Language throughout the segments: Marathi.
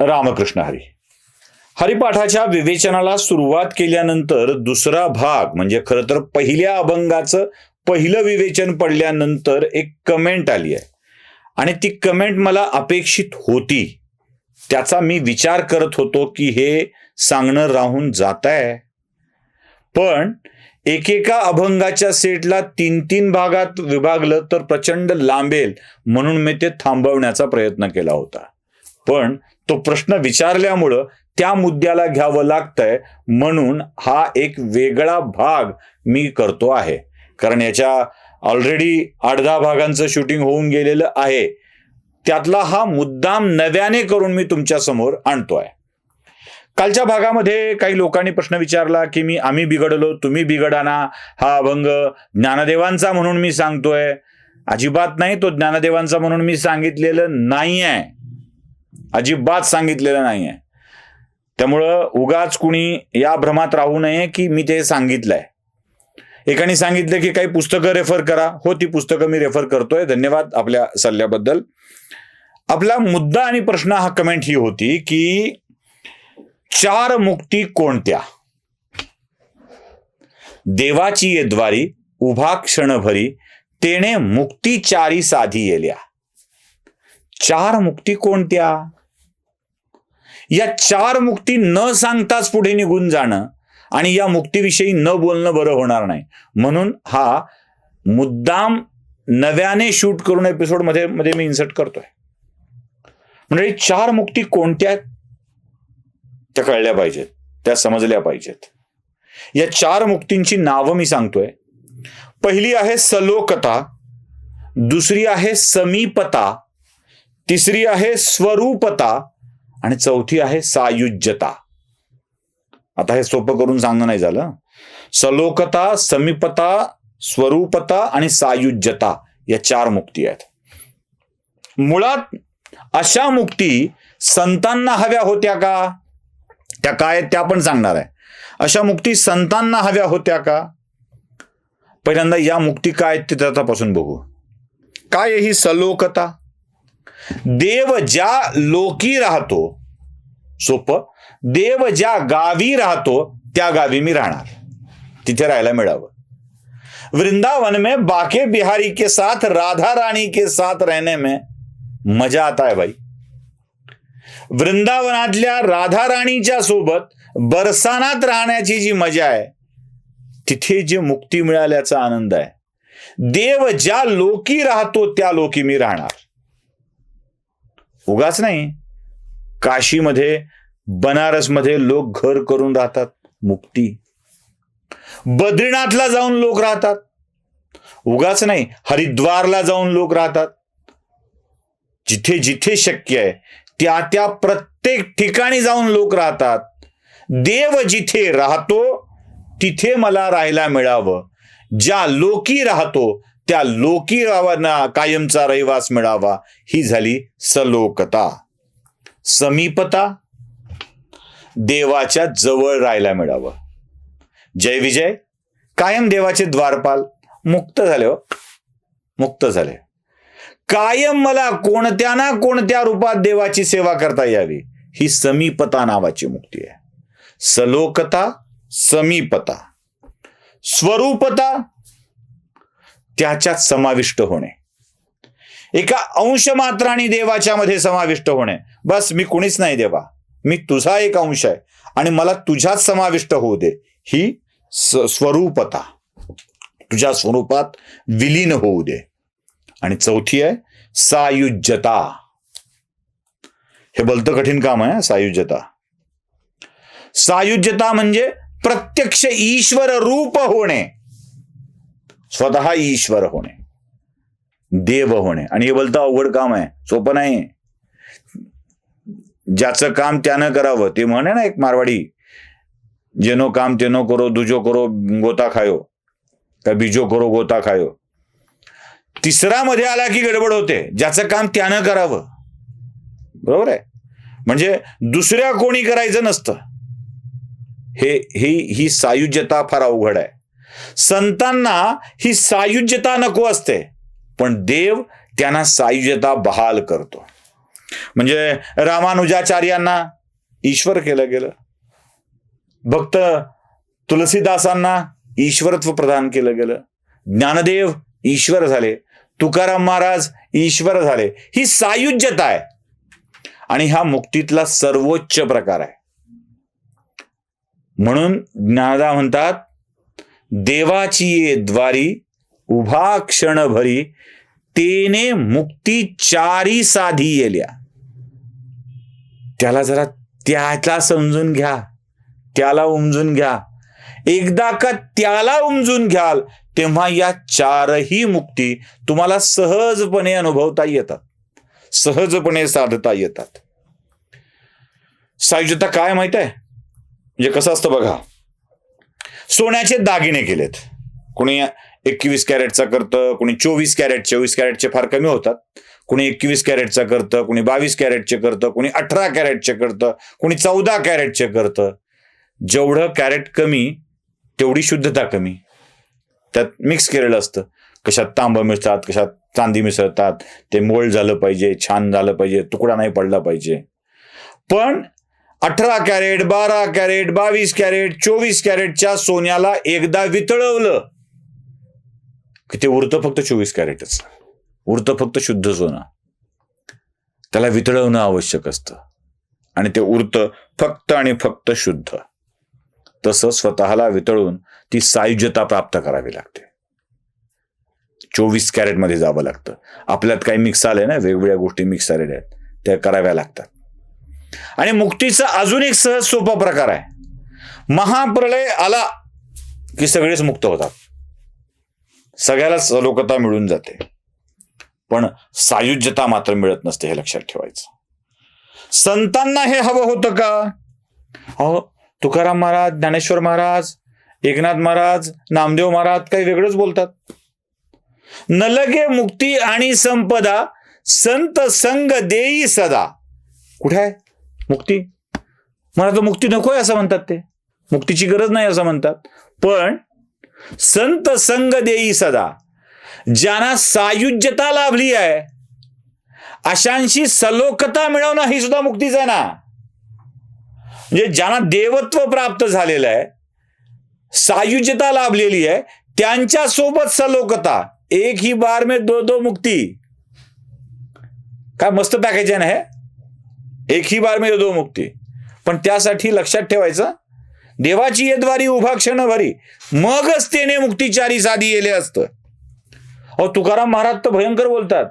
रामकृष्ण हरी. हरिपाठाच्या विवेचनाला सुरुवात केल्यानंतर दुसरा भाग म्हणजे खरं तर पहिल्या अभंगाचं पहिलं विवेचन पडल्यानंतर एक कमेंट आली आहे. आणि ती कमेंट मला अपेक्षित होती. त्याचा मी विचार करत होतो की हे सांगणं राहून जात आहे पण एकेका अभंगाच्या सेटला तीन तीन भागात विभागलं तर प्रचंड लांबेल म्हणून मी ते थांबवण्याचा प्रयत्न केला होता. पण तो प्रश्न विचारल्यामुळं त्या मुद्द्याला घ्यावं लागतंय म्हणून हा एक वेगळा भाग मी करतो आहे. कारण याच्या ऑलरेडी आठ दहा भागांचं शूटिंग होऊन गेलेलं आहे. त्यातला हा मुद्दाम नव्याने करून मी तुमच्यासमोर आणतोय. कालच्या भागामध्ये काही लोकांनी प्रश्न विचारला की मी आम्ही बिघडलो तुम्ही बिघडाना हा अभंग ज्ञानदेवांचा म्हणून मी सांगतोय. अजिबात नाही तो ज्ञानदेवांचा म्हणून मी सांगितलेलं नाही आहे अजिबात सांगितलेलं नाही आहे त्यामुळं उगाच कुणी या भ्रमात राहू नये की मी ते सांगितलंय. एकाने सांगितलं की काही पुस्तकं रेफर करा. हो ती पुस्तकं मी रेफर करतोय. धन्यवाद आपल्या सल्ल्याबद्दल. आपला मुद्दा आणि प्रश्न हा कमेंट ही होती की चार मुक्ती कोणत्या? देवाची ये द्वारी उभा क्षणभरी तेने मुक्ती चारी साधी येल्या. चार मुक्ती कोणत्या? या चार मुक्ती न सांगताच पुढे निघून जाणं आणि या मुक्तीविषयी न बोलणं बरं होणार नाही. म्हणून हा मुद्दाम नव्याने शूट करून एपिसोडमध्ये मध्ये मी इन्सर्ट करतोय. म्हणजे चार मुक्ती कोणत्या त्या कळल्या पाहिजेत त्या समजल्या पाहिजेत. या चार मुक्तींची नावं मी सांगतोय. पहिली आहे सलोकता दुसरी आहे समीपता तिसरी आहे स्वरूपता आणि चौथी आहे सायुज्यता. आता हे सोपं करून सांगणं नाही झालं. सलोकता समीपता स्वरूपता आणि सायुज्यता या चार मुक्ती आहेत. मुळात अशा मुक्ती संतांना हव्या होत्या का? त्या काय आहेत त्या पण सांगणार आहे. अशा मुक्ती संतांना हव्या होत्या का? पहिल्यांदा या मुक्ती काय आहेत ते तपासून बघू. काय आहे ही सलोकता? देव ज्या लोकी राहतो सोपं देव ज्या गावी राहतो त्या गावी मी राहणार. तिथे राहायला मिळावं. वृंदावन में बाके बिहारी के साथ राधा रानी के साथ रहने में मजा आता है भाई. वृंदावनातल्या राधा राणीच्या सोबत बरसानात राहण्याची जी मजा आहे तिथे जे मुक्ती मिळाल्याचा आनंद आहे. देव ज्या लोकी राहतो त्या लोकी मी राहणार. उगाच नाही. काशीमध्ये बनारसमध्ये लोक घर करून राहतात मुक्ती. बद्रीनाथला जाऊन लोक राहतात. उगाच नाही हरिद्वारला जाऊन लोक राहतात. जिथे जिथे शक्य आहे त्या त्या प्रत्येक ठिकाणी जाऊन लोक राहतात. देव जिथे राहतो तिथे मला राहायला मिळावं. ज्या लोकी राहतो त्या लोकीरावांना कायमचा रहिवास मिळावा ही झाली सलोकता. समीपता देवाच्या जवळ राहायला मिळावं. जय विजय. कायम देवाचे द्वारपाल. मुक्त झाले हो. मुक्त झाले. कायम मला कोणत्या ना कोणत्या रूपात देवाची सेवा करता यावी ही समीपता नावाची मुक्ती आहे. सलोकता समीपता. स्वरूपता त्याच्यात समाविष्ट होणे. एका अंश मात्राने देवाच्या मध्ये समाविष्ट होणे. बस मी कुणीच नाही देवा. मी तुझा एक अंश आहे. आणि मला तुझ्यात समाविष्ट होऊ दे. ही स्वरूपता. तुझ्या स्वरूपात विलीन होऊ दे. आणि चौथी आहे सायुज्यता. हे बोलतं कठीण काम आहे सायुज्यता. सायुज्यता म्हणजे प्रत्यक्ष ईश्वर रूप होणे. स्वतः ईश्वर होणे. देव होणे. आणि हे बोलतं अवघड काम आहे. सोपं नाही. ज्याचं काम त्यानं करावं ते म्हणे ना एक मारवाडी. जेनो काम तेनो करो दुजो करो गोता खायो. का बिजो करो गोता खायो. तिसरा मध्ये आला की गडबड होते. ज्याचं काम त्यानं करावं. बरोबर आहे? म्हणजे दुसऱ्या कोणी करायचं नसतं. हे ही ही सायुज्यता फार अवघड आहे. संतांना ही सायुज्यता नको असते पण देव त्यांना सायुज्यता बहाल करतो. म्हणजे रामानुजाचार्यांना ईश्वर केलं गेलं. भक्त तुलसीदासांना ईश्वरत्व प्रदान केलं गेलं. ज्ञानदेव ईश्वर झाले. तुकाराम महाराज ईश्वर झाले. ही सायुज्यता आहे. आणि हा मुक्तीतला सर्वोच्च प्रकार आहे. म्हणून ज्ञानदा म्हणतात देवाची द्वारी उभा क्षण भरी तेने मुक्ती चारी साधी येल्या. त्याला जरा त्याला समजून घ्या. त्याला उमजून घ्या. एकदा का त्याला उमजून घ्याल तेव्हा या चारही मुक्ती तुम्हाला सहजपणे अनुभवता येतात. सहजपणे साधता येतात. सायुजता काय माहीत आहे? म्हणजे कसं असतं बघा. सोन्याचे दागिने केलेत. कुणी एकवीस कॅरेटचा करतं कुणी चोवीस कॅरेट चोवीस कॅरेटचे फार कमी होतात. कुणी एकवीस कॅरेटचा करतं कुणी बावीस कॅरेटचे करतं कुणी अठरा कॅरेटचे करतं कुणी चौदा कॅरेटचे करतं. जेवढं कॅरेट कमी तेवढी शुद्धता कमी. त्यात मिक्स केलेलं असतं. कशात तांबं मिसळतात कशात चांदी मिसळतात ते मोल्ड झालं पाहिजे छान झालं पाहिजे तुकडा नाही पडला पाहिजे. पण अठरा कॅरेट बारा कॅरेट बावीस कॅरेट चोवीस कॅरेटच्या सोन्याला एकदा वितळवलं की ते उरतं फक्त चोवीस कॅरेटच. उरतं फक्त शुद्ध सोनं. त्याला वितळवणं आवश्यक असतं. आणि ते उरतं फक्त आणि फक्त शुद्ध. तसं स्वतःला वितळून ती सायुज्यता प्राप्त करावी लागते. चोवीस कॅरेटमध्ये जावं लागतं. आपल्यात काही मिक्स आलंय ना? वेगवेगळ्या गोष्टी मिक्स आलेल्या आहेत. त्या कराव्या लागतात. आणि मुक्तीचा अजून एक सहज सोपा प्रकार आहे. महाप्रलय आला की सगळेच मुक्त होतात. सगळ्यालाच लोकता मिळून जाते. पण सायुज्यता मात्र मिळत नसते हे लक्षात ठेवायचं. संतांना हे हवं होतं का? हो तुकाराम महाराज ज्ञानेश्वर महाराज एकनाथ महाराज नामदेव महाराज काही वेगळंच बोलतात. न लगे मुक्ती आणि संपदा संत संग देई सदा. कुठे आहे? मुक्ती. मला तर मुक्ती नकोय असं म्हणतात ते. मुक्तीची गरज नाही असं म्हणतात. पण संत संग देई सदा ज्यांना सायुज्यता लाभली आहे अशांशी सलोकता मिळवणं ही सुद्धा मुक्तीच आहे ना. म्हणजे ज्यांना देवत्व प्राप्त झालेलं आहे सायुज्यता लाभलेली आहे त्यांच्यासोबत सलोकता. एक ही बार में दो दो मुक्ती. काय मस्त पॅकेज आहे ना हे? एक ही बार में दो मुक्ती. पण त्यासाठी लक्षात ठेवायचं देवाची येद्वारी उभा क्षण भरी मगच त्याने मुक्तीचारी साधी येले असतं. अहो तुकाराम महाराज तर भयंकर बोलतात.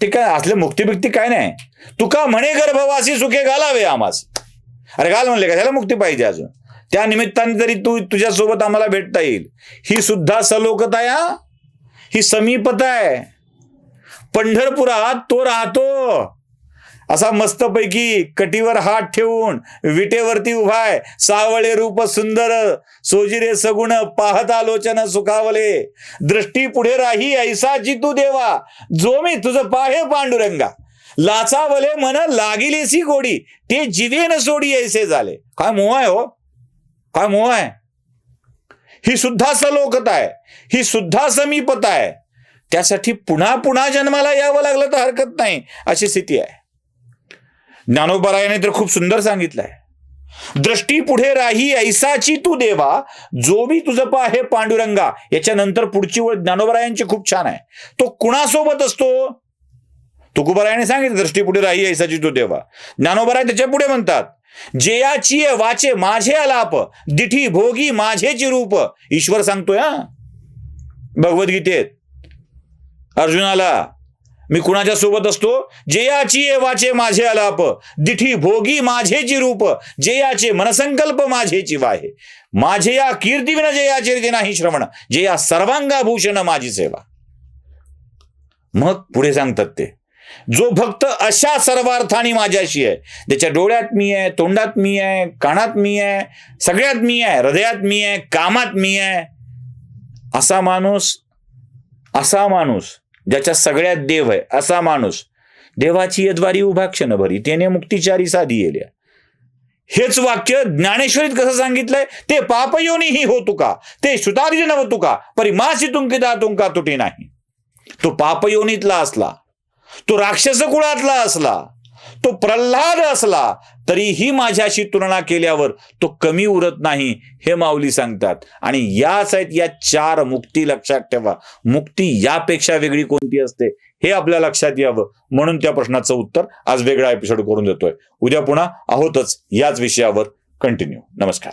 ते काय असले मुक्ती बिक्ती काय नाही. तुका म्हणे गर्भवासी सुखे घालावे आमास अरे घाल म्हणले का त्याला मुक्ती पाहिजे अजून. त्या निमित्ताने तरी तू तुझ्यासोबत आम्हाला भेटता येईल. ही सुद्धा सलोकता या ही समीपता आहे पंढरपुरात तो राहतो. असा मस्तपैकी कटीवर हात ठेवून विटेवरती उभाय सावळे रूप सुंदर सोजिरे सगुण पाहत आलोचन सुखावले. दृष्टी पुढे राही ऐसा तू देवा. जो मी तुझं पाहे पांडुरंगा. लाचावले मन लागिलेसी गोडी. ते जिवेन सोडी ऐसे झाले. काय मोह आहे हो? काय मोह आहे? ही सुद्धा सलोकता आहे. ही सुद्धा समीपता आहे. त्यासाठी पुन्हा पुन्हा जन्माला यावं लागलं तर हरकत नाही. अशी स्थिती आहे. ज्ञानोपरायाने तर खूप सुंदर सांगितलंय. दृष्टी पुढे राही ऐसाची तू देवा जो मी तुझं पाहे पांडुरंगा याच्यानंतर पुढची ओळ ज्ञानोबरायांची खूप छान आहे. तो कुणासोबत असतो? तुकुबरायाने सांगितलं दृष्टी पुढे राही ऐसाची तू देवा. ज्ञानोबराय त्याच्या पुढे म्हणतात जेयाची वाचे माझे आलाप दिठी भोगी माझेची रूप. ईश्वर सांगतोय हा? भगवद्गीतेत. अर्जुनाला मी कुणाच्या सोबत असतो? जयाची वाचे माझे अलाप. दिठी भोगी माझेची रूप. जयाचे मनसंकल्प माझेची वाहे माझे या कीर्तीविन जयाचे जे नाही श्रवण. जे या सर्वांगाभूषण माझी सेवा. मग पुढे सांगतात ते. जो भक्त अशा सर्वार्थाने माझ्याशी आहे. त्याच्या डोळ्यात मी आहे तोंडात मी आहे कानात मी आहे सगळ्यात मी आहे हृदयात मी आहे कामात मी आहे. असा माणूस असा माणूस ज्याच्या सगळ्यात देव आहे असा माणूस. देवाची यद्वारी उभा क्षण भरी त्याने मुक्तिचारी साधी येल्या हेच वाक्य ज्ञानेश्वरीत कसं सांगितलंय? ते पापयोनी ही हो तुका ते सुतारी हो तुका परी मासी तुंकिता तुंका तुटी नाही. तो पापयोनीतला असला तो राक्षस कुळातला असला तो प्रल्हाद असला तरीही माझ्याशी तुलना केल्यावर तो कमी उरत नाही हे माऊली सांगतात. आणि याच आहेत या चार मुक्ती लक्षात ठेवा. मुक्ती यापेक्षा वेगळी कोणती असते हे आपल्या लक्षात यावं. म्हणून त्या प्रश्नाचं उत्तर आज वेगळा एपिसोड करून देतोय. उद्या पुन्हा आहोतच याच विषयावर. कंटिन्यू नमस्कार.